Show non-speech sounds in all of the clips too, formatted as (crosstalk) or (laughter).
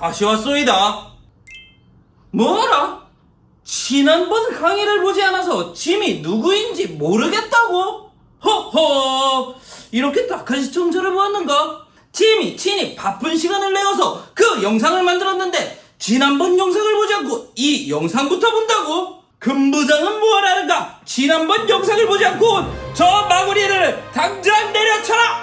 다시 왔소이다. 뭐라? 지난번 강의를 보지 않아서 짐이 누구인지 모르겠다고? 허허, 이렇게 딱한 시청자를 보았는가? 짐이 친히 바쁜 시간을 내어서 그 영상을 만들었는데 지난번 영상을 보지 않고 이 영상부터 본다고? 금부장은 뭐하라는가? 지난번 영상을 보지 않고 저 마구리를 당장 내려쳐라!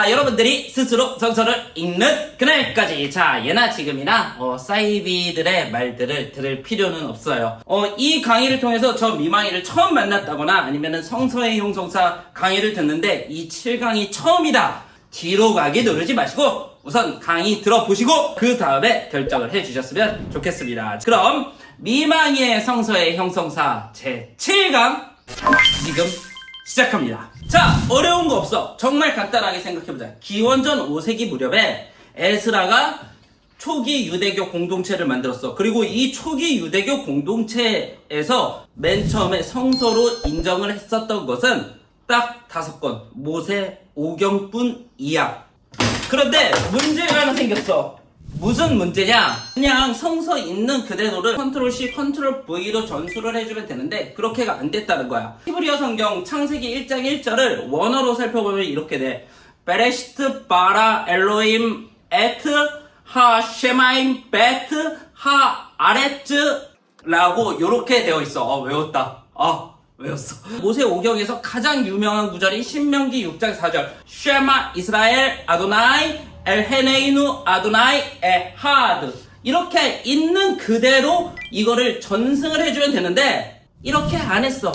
자, 여러분들이 스스로 정서를 읽는 그날까지. 자, 예나 지금이나, 어, 사이비들의 말들을 들을 필요는 없어요. 어, 이 강의를 통해서 저 미망이를 처음 만났다거나 아니면은 성서의 형성사 강의를 듣는데 이 7강이 처음이다. 뒤로 가기 누르지 마시고 우선 강의 들어보시고 그 다음에 결정을 해주셨으면 좋겠습니다. 그럼 미망이의 성서의 형성사 제 7강 지금 시작합니다. 자, 어려운 거 없어. 정말 간단하게 생각해보자. 기원전 5세기 무렵에 에스라가 초기 유대교 공동체를 만들었어. 그리고 이 초기 유대교 공동체에서 맨 처음에 성서로 인정을 했었던 것은 딱 다섯 건. 모세, 오경뿐 이야. 그런데 문제가 하나 생겼어. 무슨 문제냐? 그냥 성서 있는 그대로를 컨트롤 C, 컨트롤 V로 전수를 해주면 되는데 그렇게가 안 됐다는 거야. 히브리어 성경 창세기 1장 1절을 원어로 살펴보면 이렇게 돼. 베레시트 바라 엘로임 에트 하 쉐마임 베트 하 아레츠 라고 이렇게 되어 있어. 어, 외웠다. 아, 외웠어. 모세 오경에서 가장 유명한 구절이 신명기 6장 4절. 쉐마 이스라엘 아도나이 엘헤네이누 아도나이 에하드. 이렇게 있는 그대로 이거를 전승을 해주면 되는데 이렇게 안 했어.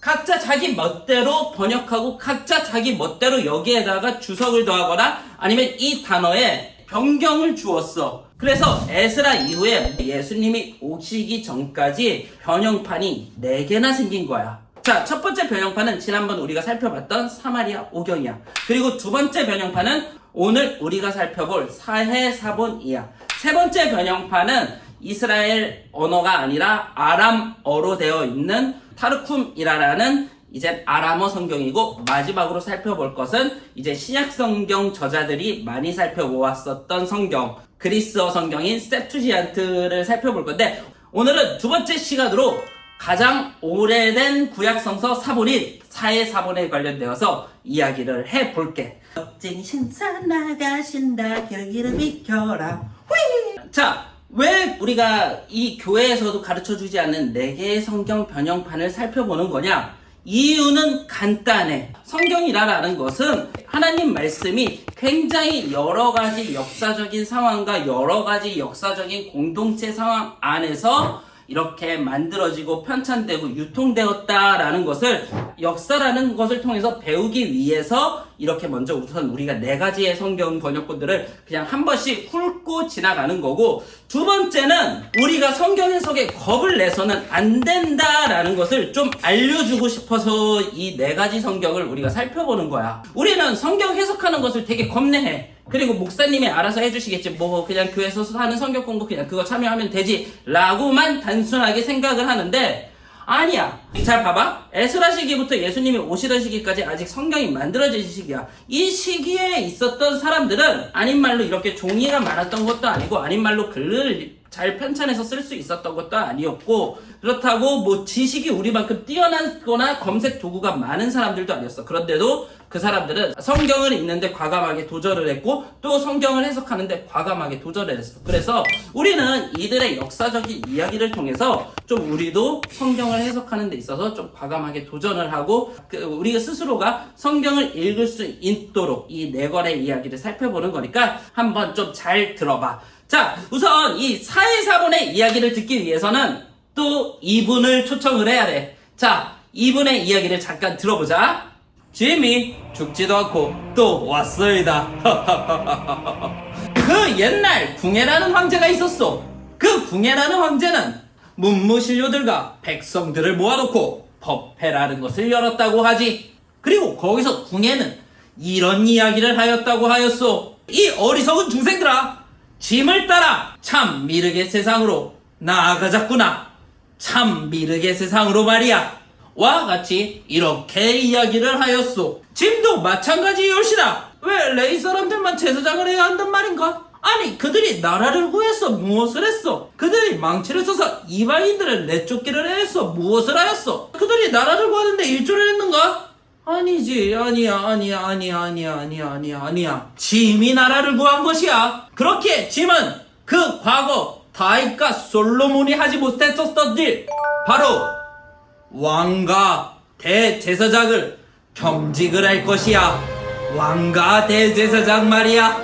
각자 자기 멋대로 번역하고 각자 자기 멋대로 여기에다가 주석을 더하거나 아니면 이 단어에 변경을 주었어. 그래서 에스라 이후에 예수님이 오시기 전까지 변형판이 4개나 생긴 거야. 자, 첫 번째 변형판은 지난번 우리가 살펴봤던 사마리아 오경이야. 그리고 두 번째 변형판은 오늘 우리가 살펴볼 사해사본 이야. 세 번째 변형판은 이스라엘 언어가 아니라 아람어로 되어 있는 타르쿰이라라는 이제 아람어 성경이고 마지막으로 살펴볼 것은 이제 신약 성경 저자들이 많이 살펴보았었던 성경 그리스어 성경인 세투지안트를 살펴볼 건데 오늘은 두 번째 시간으로 가장 오래된 구약 성서 사본인 사회 사본에 관련되어서 이야기를 해볼게. 멋진 신사 나가신다 경기를 비켜라. 휘! 자, 왜 우리가 이 교회에서도 가르쳐 주지 않는 네 개의 성경 변형판을 살펴보는 거냐? 이유는 간단해. 성경이라는 것은 하나님 말씀이 굉장히 여러 가지 역사적인 상황과 여러 가지 역사적인 공동체 상황 안에서 이렇게 만들어지고 편찬되고 유통되었다라는 것을 역사라는 것을 통해서 배우기 위해서 이렇게 먼저 우선 우리가 네 가지의 성경 번역본들을 그냥 한 번씩 훑고 지나가는 거고 두 번째는 우리가 성경 해석에 겁을 내서는 안 된다라는 것을 좀 알려주고 싶어서 이 네 가지 성경을 우리가 살펴보는 거야. 우리는 성경 해석하는 것을 되게 겁내해. 그리고 목사님이 알아서 해주시겠지. 뭐 그냥 교회에서 하는 성경 공부 그냥 그거 참여하면 되지. 라고만 단순하게 생각을 하는데 아니야. 잘 봐봐. 에스라 시기부터 예수님이 오시던 시기까지 아직 성경이 만들어진 시기야. 이 시기에 있었던 사람들은 아닌 말로 이렇게 종이가 많았던 것도 아니고 아닌 말로 글을 잘 편찬해서 쓸 수 있었던 것도 아니었고 그렇다고 뭐 지식이 우리만큼 뛰어나거나 검색 도구가 많은 사람들도 아니었어. 그런데도 그 사람들은 성경을 읽는데 과감하게 도전을 했고 또 성경을 해석하는데 과감하게 도전을 했어. 그래서 우리는 이들의 역사적인 이야기를 통해서 좀 우리도 성경을 해석하는 데 있어서 좀 과감하게 도전을 하고 그 우리가 스스로가 성경을 읽을 수 있도록 이 네 권의 이야기를 살펴보는 거니까 한번 좀 잘 들어봐. 자, 우선 이 사회사본의 이야기를 듣기 위해서는 또 이분을 초청을 해야 돼. 자, 이분의 이야기를 잠깐 들어보자. 지미 죽지도 않고 또 왔어이다. (laughs) 그 옛날 궁예라는 황제가 있었어. 그 궁예라는 황제는 문무신료들과 백성들을 모아놓고 법회라는 것을 열었다고 하지. 그리고 거기서 궁예는 이런 이야기를 하였다고 하였소. 이 어리석은 중생들아, 짐을 따라 참 미르게 세상으로 나아가자꾸나. 참 미르게 세상으로 말이야. 와 같이 이렇게 이야기를 하였소. 짐도 마찬가지일시다. 왜 레이 사람들만 제사장을 해야 한단 말인가? 아니 그들이 나라를 구해서 무엇을 했어? 그들이 망치를 써서 이방인들을 내쫓기를 해서 무엇을 하였어? 그들이 나라를 구하는데 일조를 했는가? 아니지 아니야 아니야 아니야 아니야 아니야 아니야 아니야. 짐이 나라를 구한 것이야. 그렇게 짐은 그 과거 다윗과 솔로몬이 하지 못했었던 일 바로 왕과 대제사장을 겸직을 할 것이야. 왕과 대제사장 말이야.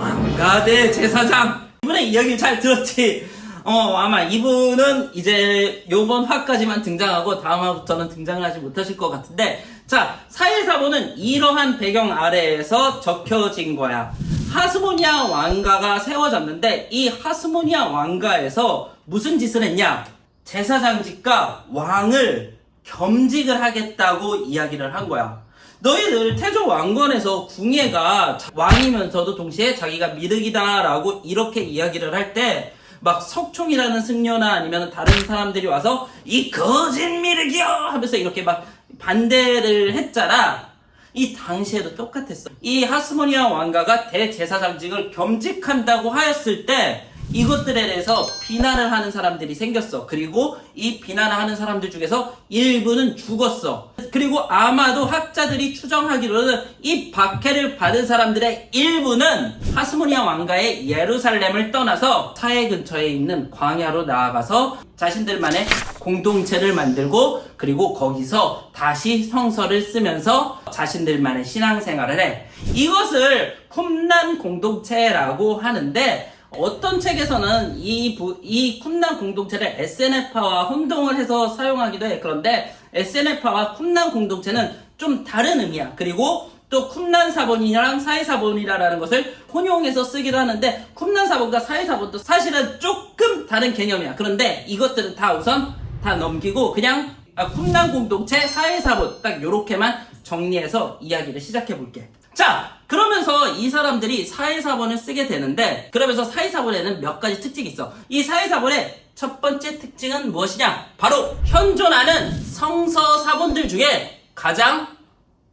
왕과 대제사장. 이분의 이야기를 잘 들었지 어 아마 이분은 이제 요번 화까지만 등장하고 다음 화부터는 등장을 하지 못하실 것 같은데 자 사일사본은 이러한 배경 아래에서 적혀진 거야. 하스모니아 왕가가 세워졌는데 이 하스모니아 왕가에서 무슨 짓을 했냐? 제사장직과 왕을 겸직을 하겠다고 이야기를 한 거야. 너희들 태조 왕건에서 궁예가 왕이면서도 동시에 자기가 미륵이다라고 이렇게 이야기를 할 때 막 석총이라는 승려나 아니면 다른 사람들이 와서 이 거짓 미륵이요 하면서 이렇게 막 반대를 했잖아. 이 당시에도 똑같았어. 이 하스모니아 왕가가 대제사장직을 겸직한다고 하였을 때 이것들에 대해서 비난을 하는 사람들이 생겼어. 그리고 이 비난을 하는 사람들 중에서 일부는 죽었어. 그리고 아마도 학자들이 추정하기로는 이 박해를 받은 사람들의 일부는 하스모니아 왕가의 예루살렘을 떠나서 사해 근처에 있는 광야로 나아가서 자신들만의 공동체를 만들고 그리고 거기서 다시 성서를 쓰면서 자신들만의 신앙생활을 해. 이것을 쿰난 공동체라고 하는데 어떤 책에서는 이, 부, 이 쿰난 공동체를 SNF와 혼동을 해서 사용하기도 해. 그런데 SNF와 쿰난 공동체는 좀 다른 의미야. 그리고 또 쿰난 사본이랑 사회 사본이라는 것을 혼용해서 쓰기도 하는데 쿰난 사본과 사회 사본도 사실은 조금 다른 개념이야. 그런데 이것들은 다 우선 다 넘기고 그냥 아, 쿰난 공동체 사회 사본 딱 요렇게만 정리해서 이야기를 시작해 볼게. 자, 그러면서 이 사람들이 사회사본을 쓰게 되는데, 그러면서 사회사본에는 몇 가지 특징이 있어. 이 사회사본의 첫 번째 특징은 무엇이냐? 바로 현존하는 성서 사본들 중에 가장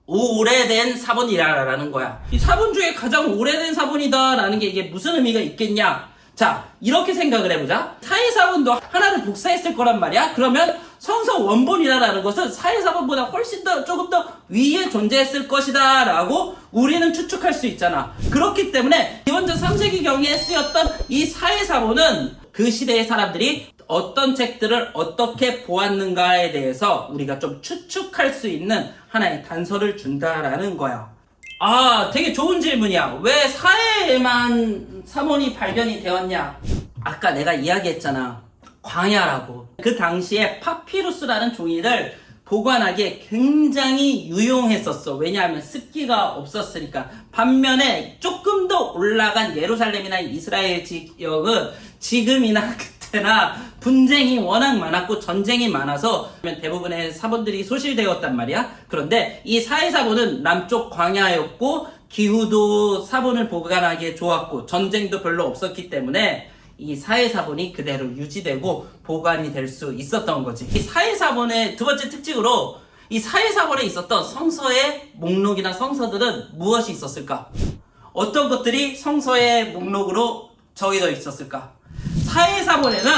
오래된 사본이라는 거야. 이 사본 중에 가장 오래된 사본이다라는 게 이게 무슨 의미가 있겠냐? 자, 이렇게 생각을 해보자. 사회사본도 하나를 복사했을 거란 말이야? 그러면 성서 원본이라는 것은 사회사본보다 훨씬 더, 조금 더 위에 존재했을 것이다. 라고 우리는 추측할 수 있잖아. 그렇기 때문에 기원전 3세기경에 쓰였던 이 사회사본은 그 시대의 사람들이 어떤 책들을 어떻게 보았는가에 대해서 우리가 좀 추측할 수 있는 하나의 단서를 준다라는 거야. 아, 되게 좋은 질문이야. 왜 사회에만 사본이 발견이 되었냐? 아까 내가 이야기했잖아. 광야라고. 그 당시에 파피루스라는 종이를 보관하기에 굉장히 유용했었어. 왜냐하면 습기가 없었으니까. 반면에 조금 더 올라간 예루살렘이나 이스라엘 지역은 지금이나 (laughs) 그때나 분쟁이 워낙 많았고 전쟁이 많아서 대부분의 사본들이 소실되었단 말이야. 그런데 이 사회사본은 남쪽 광야였고 기후도 사본을 보관하기에 좋았고 전쟁도 별로 없었기 때문에 이 사회사본이 그대로 유지되고 보관이 될 수 있었던 거지. 이 사회사본의 두 번째 특징으로 이 사회사본에 있었던 성서의 목록이나 성서들은 무엇이 있었을까? 어떤 것들이 성서의 목록으로 정해져 있었을까? 사회사본에는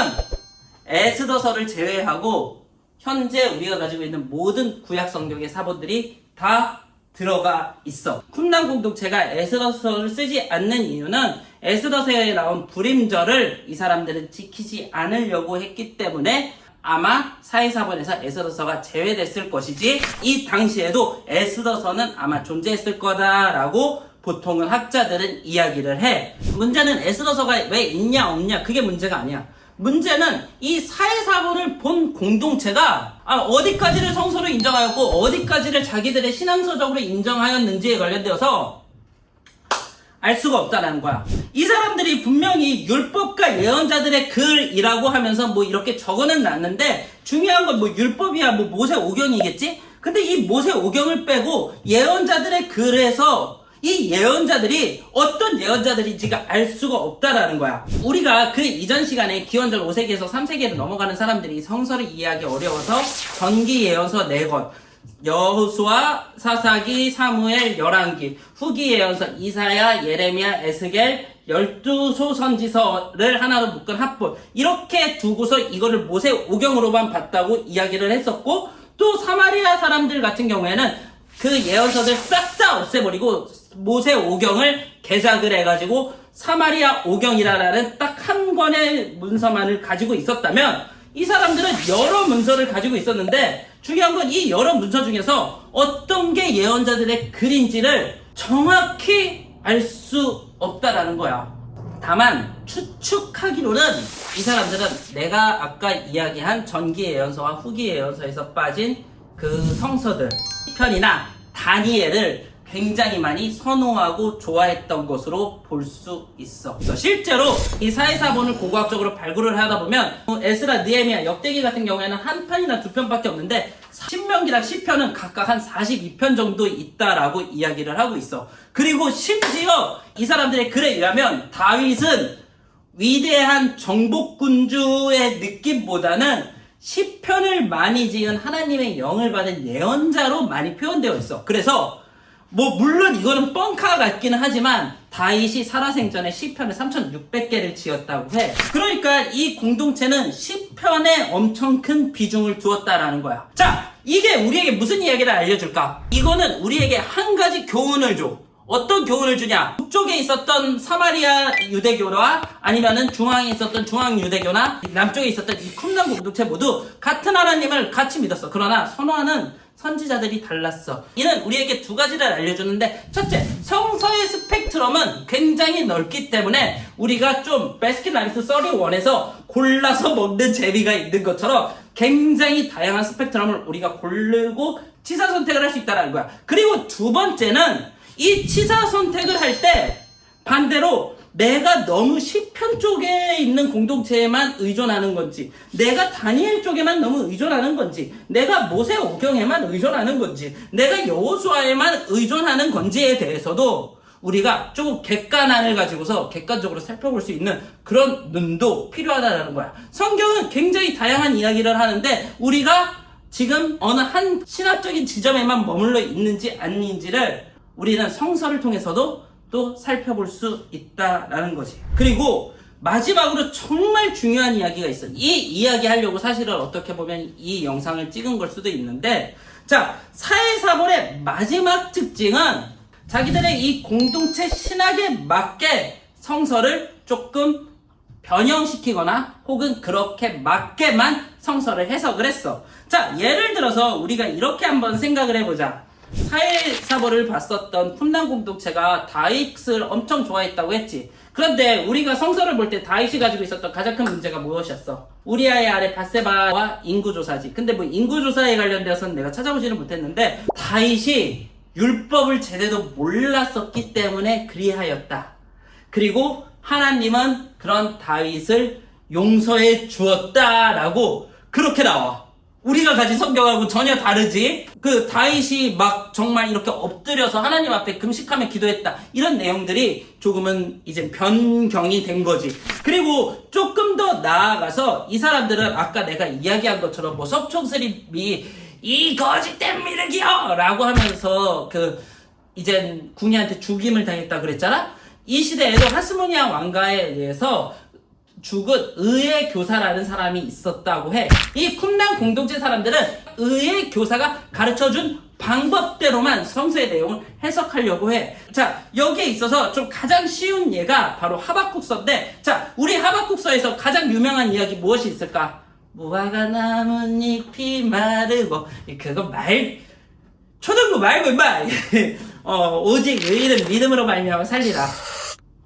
에스더서를 제외하고 현재 우리가 가지고 있는 모든 구약 성경의 사본들이 다 들어가 있어. 쿰난 공동체가 에스더서를 쓰지 않는 이유는 에스더서에 나온 불임절을 이 사람들은 지키지 않으려고 했기 때문에 아마 사회사본에서 에스더서가 제외됐을 것이지 이 당시에도 에스더서는 아마 존재했을 거다라고 보통은 학자들은 이야기를 해. 문제는 에스더서가 왜 있냐 없냐 그게 문제가 아니야. 문제는 이 사회사본을 본 공동체가 아, 어디까지를 성서로 인정하였고 어디까지를 자기들의 신앙서적으로 인정하였는지에 관련되어서 알 수가 없다라는 거야. 이 사람들이 분명히 율법과 예언자들의 글이라고 하면서 뭐 이렇게 적어는 놨는데 중요한 건 뭐 율법이야 뭐 모세 오경이겠지? 근데 이 모세 오경을 빼고 예언자들의 글에서 이 예언자들이 어떤 예언자들인지가 알 수가 없다라는 거야. 우리가 그 이전 시간에 기원전 5세기에서 3세기로 넘어가는 사람들이 성서를 이해하기 어려워서 전기 예언서 4권, 여호수아, 사사기, 사무엘, 열왕기, 후기 예언서, 이사야, 예레미야, 에스겔, 열두 소 선지서를 하나로 묶은 합본 이렇게 두고서 이거를 모세 오경으로만 봤다고 이야기를 했었고 또 사마리아 사람들 같은 경우에는 그 예언서들 싹 다 없애버리고 모세 오경을 개작을 해가지고 사마리아 오경이라는 딱 한 권의 문서만을 가지고 있었다면 이 사람들은 여러 문서를 가지고 있었는데 중요한 건 이 여러 문서 중에서 어떤 게 예언자들의 글인지를 정확히 알 수 없다라는 거야. 다만 추측하기로는 이 사람들은 내가 아까 이야기한 전기 예언서와 후기 예언서에서 빠진 그 성서들 편이나 다니엘을 굉장히 많이 선호하고 좋아했던 것으로 볼 수 있어. 그래서 실제로 이 사회사본을 고고학적으로 발굴을 하다 보면 에스라, 느헤미야, 역대기 같은 경우에는 한 편이나 두 편밖에 없는데 신명기랑 시편은 각각 한 42편 정도 있다라고 이야기를 하고 있어. 그리고 심지어 이 사람들의 글에 의하면 다윗은 위대한 정복군주의 느낌보다는 시편을 많이 지은 하나님의 영을 받은 예언자로 많이 표현되어 있어. 그래서 뭐 물론 이거는 뻥카 같기는 하지만 다윗이 살아생전에 시편을 3,600개를 지었다고 해. 그러니까 이 공동체는 시편에 엄청 큰 비중을 두었다라는 거야. 자, 이게 우리에게 무슨 이야기를 알려줄까? 이거는 우리에게 한 가지 교훈을 줘. 어떤 교훈을 주냐? 북쪽에 있었던 사마리아 유대교와 아니면은 중앙에 있었던 중앙 유대교나 남쪽에 있었던 이 쿰난 공동체 모두 같은 하나님을 같이 믿었어. 그러나 선호하는 선지자들이 달랐어. 이는 우리에게 두 가지를 알려주는데 첫째, 성서의 스펙트럼은 굉장히 넓기 때문에 우리가 좀 베스킨라빈스 31에서 골라서 먹는 재미가 있는 것처럼 굉장히 다양한 스펙트럼을 우리가 고르고 치사 선택을 할 수 있다는 거야. 그리고 두 번째는 이 치사 선택을 할 때 반대로 내가 너무 시편 쪽에 있는 공동체에만 의존하는 건지, 내가 다니엘 쪽에만 너무 의존하는 건지, 내가 모세 오경에만 의존하는 건지, 내가 여호수아에만 의존하는 건지에 대해서도 우리가 조금 객관안을 가지고서 객관적으로 살펴볼 수 있는 그런 눈도 필요하다는 거야. 성경은 굉장히 다양한 이야기를 하는데 우리가 지금 어느 한 신화적인 지점에만 머물러 있는지 아닌지를 우리는 성서를 통해서도 또 살펴볼 수 있다라는 거지. 그리고 마지막으로 정말 중요한 이야기가 있어. 이 이야기 하려고 사실은 어떻게 보면 이 영상을 찍은 걸 수도 있는데, 자, 사회사본의 마지막 특징은 자기들의 이 공동체 신학에 맞게 성서를 조금 변형시키거나 혹은 그렇게 맞게만 성서를 해석을 했어. 자, 예를 들어서 우리가 이렇게 한번 생각을 해보자. 사회사보를 봤었던 쿰난 공동체가 다윗을 엄청 좋아했다고 했지. 그런데 우리가 성서를 볼 때 다윗이 가지고 있었던 가장 큰 문제가 무엇이었어? 우리아의 아래 바세바와 인구조사지. 근데 뭐 인구조사에 관련되어서는 내가 찾아보지는 못했는데 다윗이 율법을 제대로 몰랐었기 때문에 그리하였다. 그리고 하나님은 그런 다윗을 용서해 주었다라고 그렇게 나와. 우리가 가진 성경하고 전혀 다르지. 그 다윗이 막 정말 이렇게 엎드려서 하나님 앞에 금식하며 기도했다. 이런 내용들이 조금은 이제 변경이 된 거지. 그리고 조금 더 나아가서 이 사람들은 아까 내가 이야기한 것처럼 뭐 석총스립이 이 거짓된 미륵이요! 라고 하면서 그 이젠 궁이한테 죽임을 당했다 그랬잖아? 이 시대에도 하스모니아 왕가에 의해서 죽은 의의 교사라는 사람이 있었다고 해. 이 쿰난 공동체 사람들은 의의 교사가 가르쳐준 방법대로만 성서의 내용을 해석하려고 해. 자, 여기에 있어서 좀 가장 쉬운 예가 바로 하박국서인데, 자, 우리 하박국서에서 가장 유명한 이야기 무엇이 있을까? 무화과 나뭇잎이 마르고, 그거 말, 초등부 말고 임마! (laughs) 어, 오직 의인은 믿음으로 말미암아 살리라.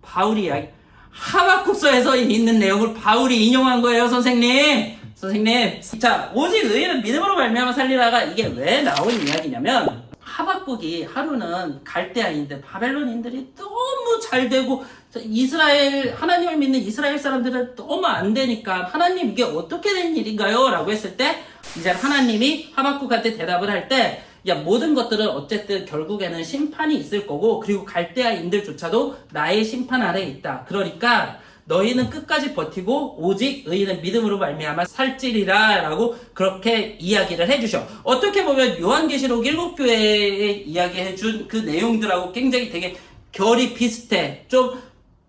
바울이 이야기. 하박국서에서 있는 내용을 바울이 인용한 거예요, 선생님. 선생님. 자, 오직 의인은 믿음으로 말미암아 살리라가 이게 왜 나온 이야기냐면 하박국이 하루는 갈대아인데 바벨론인들이 너무 잘 되고 이스라엘 하나님을 믿는 이스라엘 사람들은 너무 안 되니까 하나님 이게 어떻게 된 일인가요? 라고 했을 때 이제 하나님이 하박국한테 대답을 할때 야, 모든 것들은 어쨌든 결국에는 심판이 있을 거고, 그리고 갈대아인들조차도 나의 심판 아래에 있다. 그러니까, 너희는 끝까지 버티고 오직 의인은 믿음으로 말미암아 살찌리라라고 그렇게 이야기를 해주셔. 어떻게 보면 요한계시록 일곱 교회에 이야기해준 그 내용들하고 굉장히 되게 결이 비슷해. 좀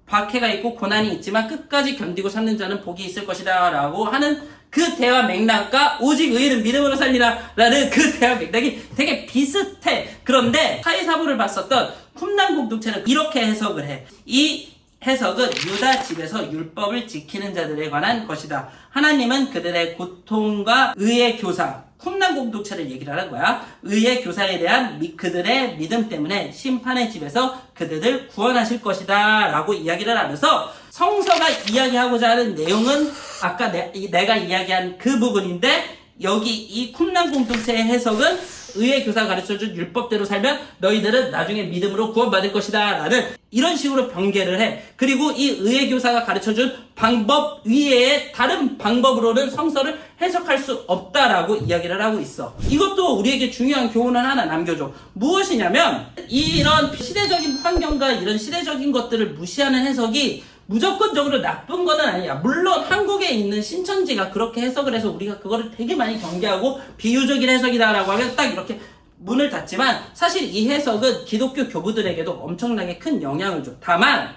박해가 있고 고난이 있지만 끝까지 견디고 참는 자는 복이 있을 것이다 라고 하는 그 대화 맥락과 오직 의인은 믿음으로 살리라 라는 그 대화 맥락이 되게 비슷해 그런데 사이사부를 봤었던 쿰난 공동체는 이렇게 해석을 해 이 해석은 유다 집에서 율법을 지키는 자들에 관한 것이다. 하나님은 그들의 고통과 의의 교사, 쿰난 공동체를 얘기를 하는 거야. 의의 교사에 대한 미- 그들의 믿음 때문에 심판의 집에서 그들을 구원하실 것이다. 라고 이야기를 하면서 성서가 이야기하고자 하는 내용은 아까 내, 가 이야기한 그 부분인데 여기 이 쿰난 공동체의 해석은 의의 교사 가르쳐준 율법대로 살면 너희들은 나중에 믿음으로 구원받을 것이다 라는 이런 식으로 변개를 해. 그리고 이 의의 교사가 가르쳐준 방법 위에 다른 방법으로는 성서를 해석할 수 없다라고 이야기를 하고 있어. 이것도 우리에게 중요한 교훈을 하나 남겨줘. 무엇이냐면 이런 시대적인 환경과 이런 시대적인 것들을 무시하는 해석이 무조건적으로 나쁜 거는 아니야. 물론 한국에 있는 신천지가 그렇게 해석을 해서 우리가 그거를 되게 많이 경계하고 비유적인 해석이다라고 하면 딱 이렇게 문을 닫지만 사실 이 해석은 기독교 교부들에게도 엄청나게 큰 영향을 줘. 다만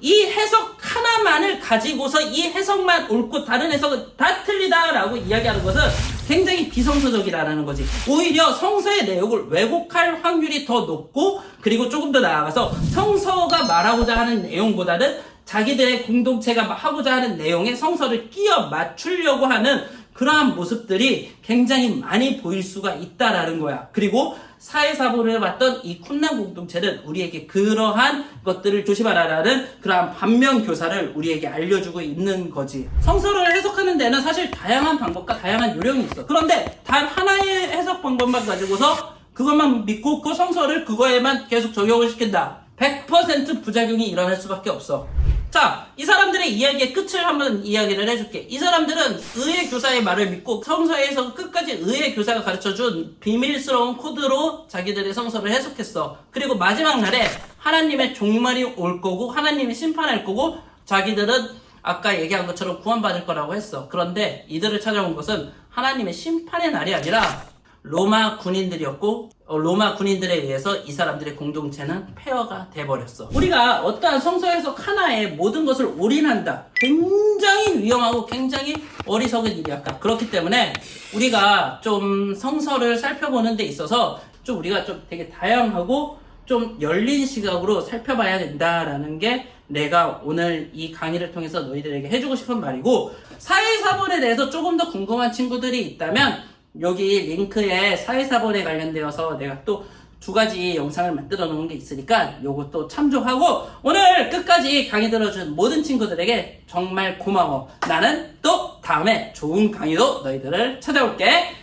이 해석 하나만을 가지고서 이 해석만 옳고 다른 해석은 다 틀리다라고 이야기하는 것은 굉장히 비성서적이라는 거지. 오히려 성서의 내용을 왜곡할 확률이 더 높고 그리고 조금 더 나아가서 성서가 말하고자 하는 내용보다는 자기들의 공동체가 하고자 하는 내용에 성서를 끼워 맞추려고 하는 그러한 모습들이 굉장히 많이 보일 수가 있다라는 거야. 그리고 사회사고를 해봤던 이 쿰난 공동체는 우리에게 그러한 것들을 조심하라라는 그러한 반면 교사를 우리에게 알려주고 있는 거지. 성서를 해석하는 데는 사실 다양한 방법과 다양한 요령이 있어. 그런데 단 하나의 해석 방법만 가지고서 그것만 믿고 그 성서를 그거에만 계속 적용을 시킨다. 100% 부작용이 일어날 수밖에 없어. 자, 이 사람들의 이야기의 끝을 한번 이야기를 해줄게. 이 사람들은 의의 교사의 말을 믿고 성서에서 끝까지 의의 교사가 가르쳐준 비밀스러운 코드로 자기들의 성서를 해석했어. 그리고 마지막 날에 하나님의 종말이 올 거고 하나님이 심판할 거고 자기들은 아까 얘기한 것처럼 구원받을 거라고 했어. 그런데 이들을 찾아온 것은 하나님의 심판의 날이 아니라 로마 군인들이었고 어, 로마 군인들에 의해서 이 사람들의 공동체는 폐허가 돼버렸어. 우리가 어떠한 성서 해석 하나에 모든 것을 올인한다. 굉장히 위험하고 굉장히 어리석은 일이야. 그렇기 때문에 우리가 좀 성서를 살펴보는 데 있어서 좀 우리가 좀 되게 다양하고 좀 열린 시각으로 살펴봐야 된다라는 게 내가 오늘 이 강의를 통해서 너희들에게 해주고 싶은 말이고 사회사본에 대해서 조금 더 궁금한 친구들이 있다면 여기 링크에 사회사본에 관련되어서 내가 또 두 가지 영상을 만들어 놓은 게 있으니까 요것도 참조하고 오늘 끝까지 강의 들어준 모든 친구들에게 정말 고마워. 나는 또 다음에 좋은 강의로 너희들을 찾아올게.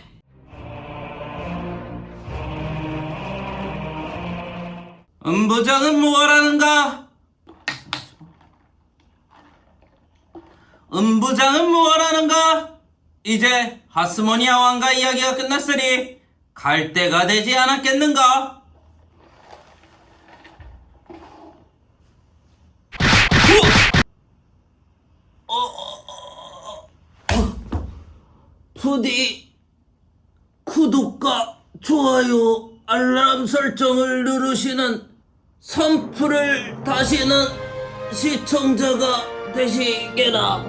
음부장은 무엇하는가? 음부장은 무엇하는가? 이제 하스모니아 왕과 이야기가 끝났으니 갈 때가 되지 않았겠는가? 어? 어, 어, 부디 구독과 좋아요, 알람 설정을 누르시는 선풀을 다시는 시청자가 되시게나.